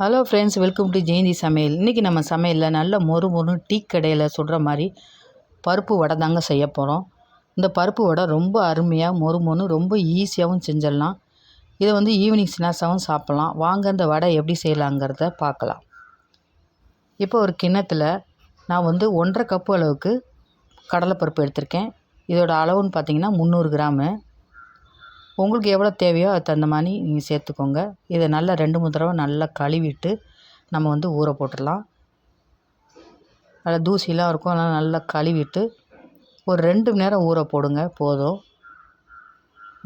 Hello friends welcome to Jayanthi சமையல் இன்றைக்கி நம்ம சமையலில் நல்ல மொறு மொறு டீ கடையில் சுடுற மாதிரி பருப்பு வடை தாங்க செய்ய போகிறோம் இந்த பருப்பு வடை ரொம்ப அருமையாக மொறு மொறு ரொம்ப ஈஸியாகவும் செஞ்சிடலாம். இதை வந்து ஈவினிங் ஸ்நாக்ஸாகவும் சாப்பிட்லாம். வாங்க இந்த வடை எப்படி செய்யலாங்கிறத பார்க்கலாம். இப்போ ஒரு கிண்ணத்தில் நான் வந்து ஒன்றரை கப்பு அளவுக்கு கடலைப்பருப்பு எடுத்திருக்கேன். இதோட அளவுன்னு பார்த்தீங்கன்னா முந்நூறு கிராமு. உங்களுக்கு எவ்வளோ தேவையோ அதுக்கு தகுந்த மாதிரி நீங்கள் சேர்த்துக்கோங்க. இதை நல்லா ரெண்டு மூணு தடவை நல்லா கழுவிட்டு நம்ம வந்து ஊற போட்டுடலாம். நல்லா தூசிலாம் இருக்கும் அதனால் நல்லா கழுவிட்டு ஒரு ரெண்டு மணி நேரம் ஊற போடுங்க போதும்.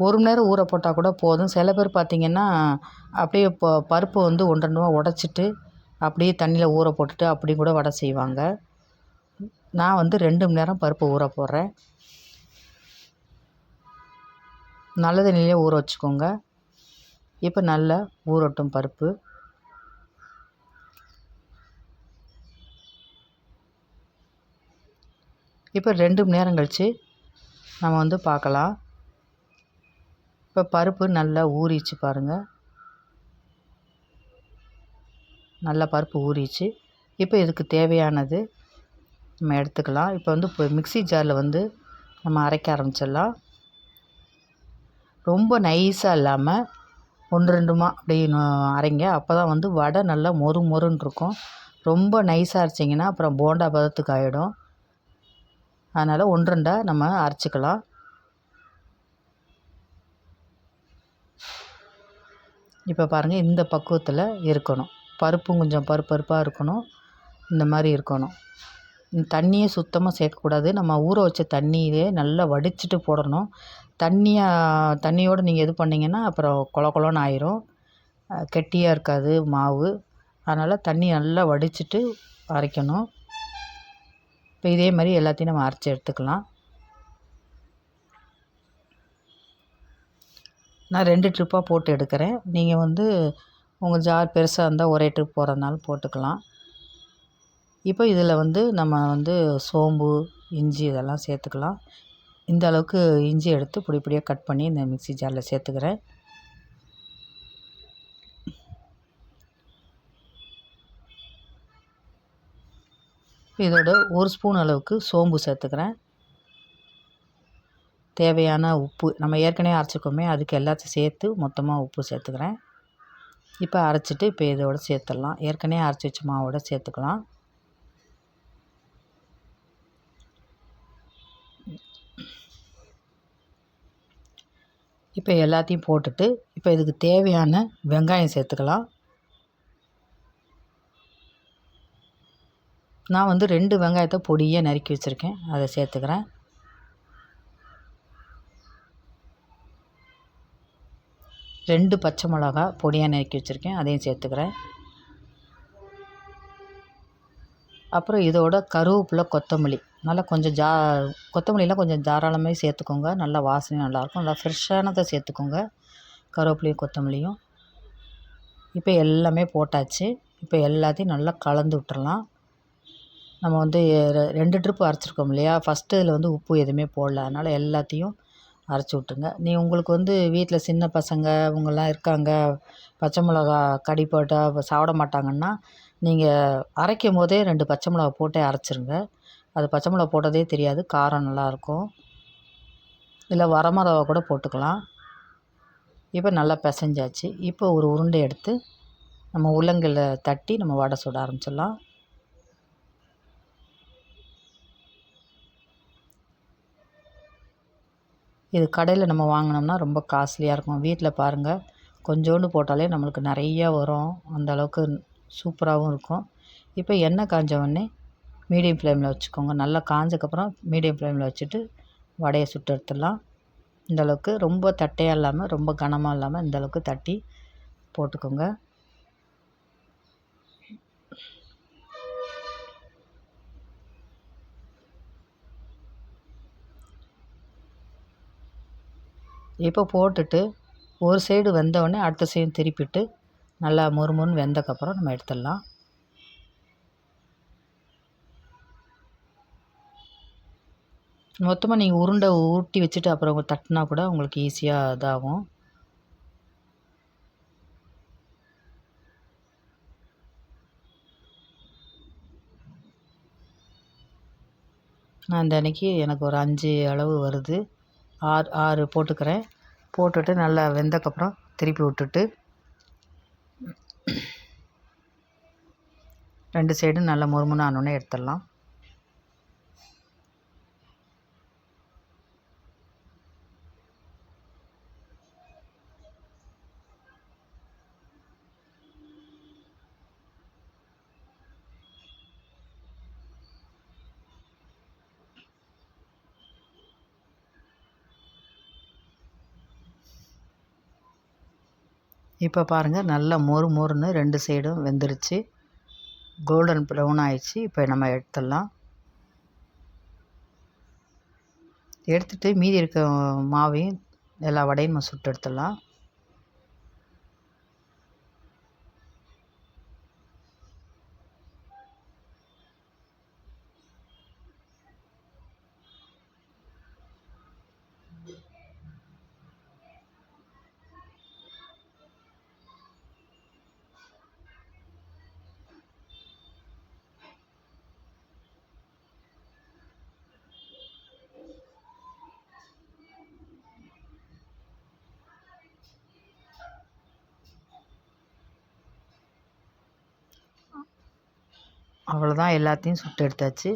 ஒரு மணி நேரம் ஊற போட்டால் கூட போதும். சில பேர் பார்த்திங்கன்னா அப்படியே இப்போ பருப்பு வந்து ஒன்று ரெண்டுமா உடச்சிட்டு அப்படியே தண்ணியில் ஊற போட்டுட்டு அப்படி கூட வடை செய்வாங்க. நான் வந்து ரெண்டு மணி நேரம் பருப்பு ஊற போடுறேன். நல்ல தண்ணியிலே ஊற வச்சுக்கோங்க. இப்போ நல்லா ஊறட்டும் பருப்பு. இப்போ ரெண்டு மணி நேரம் கழித்து நம்ம வந்து பார்க்கலாம் இப்போ பருப்பு நல்லா ஊறிச்சு பாருங்கள் நல்லா பருப்பு ஊறிச்சு இப்போ இதுக்கு தேவையானது நம்ம எடுத்துக்கலாம். இப்போ வந்து இப்போ மிக்சி ஜாரில் வந்து நம்ம அரைக்க ஆரம்பிச்சிடலாம். ரொம்ப நைஸாக இல்லாமல் ஒன்று ரெண்டுமா அப்படின்னு அரைங்க. அப்போ தான் வந்து வடை நல்லா மொறு மொறுன்னு இருக்கும். ரொம்ப நைஸாக அரைச்சிங்கன்னா அப்புறம் போண்டா பதத்துக்கு ஆகிடும் அதனால் ஒன்று ரெண்டாக நம்ம அரைச்சிக்கலாம். இப்போ பாருங்கள் இந்த பக்குவத்தில் இருக்கணும். பருப்பும் கொஞ்சம் பருப்பு பருப்பாக இருக்கணும். இந்த மாதிரி இருக்கணும். தண்ணியை சுத்தமாக சேர்க்கக்கூடாது. நம்ம ஊற வச்ச தண்ணியிலே நல்லா வடிச்சிட்டு போடணும். தண்ணியாக தண்ணியோடு நீங்கள் இது பண்ணிங்கன்னால் அப்புறம் கொல கொலன்னு ஆயிரும். கெட்டியாக இருக்காது மாவு. அதனால் தண்ணி நல்லா வடிச்சிட்டு அரைக்கணும். இப்போ இதே மாதிரி எல்லாத்தையும் நம்ம அரைச்சி எடுத்துக்கலாம். நான் ரெண்டு ட்ரிப்பாக போட்டு எடுக்கிறேன். நீங்கள் வந்து உங்கள் ஜார் பெருசாக இருந்தால் ஒரே ட்ரிப் போடுறதுனாலும் போட்டுக்கலாம். இப்போ இதில் வந்து நம்ம வந்து சோம்பு இஞ்சி இதெல்லாம் சேர்த்துக்கலாம். இந்த அளவுக்கு இஞ்சி எடுத்து பொடி பொடியாக கட் பண்ணி இந்த மிக்சி ஜாரில் சேர்த்துக்கிறேன். இதோட ஒரு ஸ்பூன் அளவுக்கு சோம்பு சேர்த்துக்கிறேன். தேவையான உப்பு நம்ம ஏற்கனவே அரைச்சிக்கோமே அதுக்கு எல்லாத்தையும் சேர்த்து மொத்தமாக உப்பு சேர்த்துக்கிறேன். இப்போ அரைச்சிட்டு இப்போ இதோட சேர்த்துடலாம். ஏற்கனவே அரைச்சி வச்ச மாவோட சேர்த்துக்கலாம். இப்போ எல்லாத்தையும் போட்டுட்டு இப்போ இதுக்கு தேவையான வெங்காயம் சேர்த்துக்கலாம். நான் வந்து ரெண்டு வெங்காயத்தை பொடியாக நறுக்கி வச்சுருக்கேன். அதை சேர்த்துக்கிறேன். ரெண்டு பச்சை மிளகா பொடியாக நறுக்கி வச்சுருக்கேன். அதையும் சேர்த்துக்கிறேன். அப்புறம் இதோட கருவேப்பிலை கொத்தமல்லி. நல்லா கொஞ்சம் ஜா கொத்தமல்லிலாம் கொஞ்சம் தாராளமாக சேர்த்துக்கோங்க. நல்லா வாசனை நல்லாயிருக்கும். நல்லா ஃப்ரெஷ்ஷானதை சேர்த்துக்கோங்க. கருவேப்பிலையும் கொத்தமல்லியும். இப்போ எல்லாமே போட்டாச்சு. இப்போ எல்லாத்தையும் நல்லா கலந்து விட்டுறலாம். நம்ம வந்து ரெண்டு ட்ரிப்பு அரைச்சிருக்கோம் இல்லையா? ஃபஸ்ட்டு இதில் வந்து உப்பு எதுவுமே போடல. அதனால் எல்லாத்தையும் அரைச்சி விட்ருங்க நீ உங்களுக்கு வந்து வீட்டில் சின்ன பசங்க இவங்கள்லாம் இருக்காங்க பச்சை மிளகா கடி போட்டால் சாப்பிட மாட்டாங்கன்னா நீங்கள் அரைக்கும் போதே ரெண்டு பச்சை மிளகா போட்டே அரைச்சிருங்க. அது பச்சை மிளகா போட்டதே தெரியாது காரம் நல்லாயிருக்கும் இல்லை வரமிளகா கூட போட்டுக்கலாம். இப்போ நல்லா பிசைஞ்சாச்சு. இப்போ ஒரு உருண்டை எடுத்து நம்ம உள்ளங்கையில் தட்டி நம்ம வடை சுட ஆரம்பிச்சிடலாம். இது கடையில் நம்ம வாங்கினோம்னா ரொம்ப காஸ்ட்லியாக இருக்கும். வீட்டில் பாருங்கள் கொஞ்சோண்டு போட்டாலே நம்மளுக்கு நிறையா வரும். அந்தளவுக்கு சூப்பராகவும் இருக்கும். இப்போ எண்ணெய் காய்ஞ்ச உடனே மீடியம் ஃப்ளேமில் வச்சுக்கோங்க. நல்லா காஞ்சக்கப்புறம் மீடியம் ஃப்ளேமில் வச்சுட்டு வடையை சுட்டு எடுத்துடலாம். இந்தளவுக்கு ரொம்ப தட்டையாக இல்லாமல் ரொம்ப கனமாக இல்லாமல் இந்தளவுக்கு தட்டி போட்டுக்கோங்க. இப்போ போட்டுட்டு ஒரு சைடு வெந்தவொடனே அடுத்த சைடு திருப்பிட்டு நல்லா மொறு மொறுன்னு வெந்ததுக்கப்புறம் நம்ம எடுத்துடலாம். மொத்தமாக நீங்கள் உருண்டை ஊட்டி வச்சுட்டு அப்புறம் தட்டினா கூட உங்களுக்கு ஈஸியாக இதாகும். நான் இந்த அன்றைக்கி எனக்கு ஒரு அஞ்சு அளவு வருது. ஆறு ஆறு போட்டுக்கிறேன். போட்டுட்டு நல்லா வெந்தக்கப்புறம் திருப்பி விட்டுட்டு ரெண்டு சைடும் நல்லா முறுமுன்னு ஆனோடனே எடுத்துடலாம். இப்போ பாருங்கள் நல்லா மொறு மொறுன்னு ரெண்டு சைடும் வெந்துருச்சு. கோல்டன் ப்ரௌன் ஆயிடுச்சு. இப்போ நம்ம எடுத்துடலாம். எடுத்துகிட்டு மீதி இருக்க மாவையும் எல்லா வடையும் நம்ம சுட்டு எடுத்துடலாம். அவ்வளோதான் எல்லாத்தையும் சுட்டு எடுத்தாச்சு.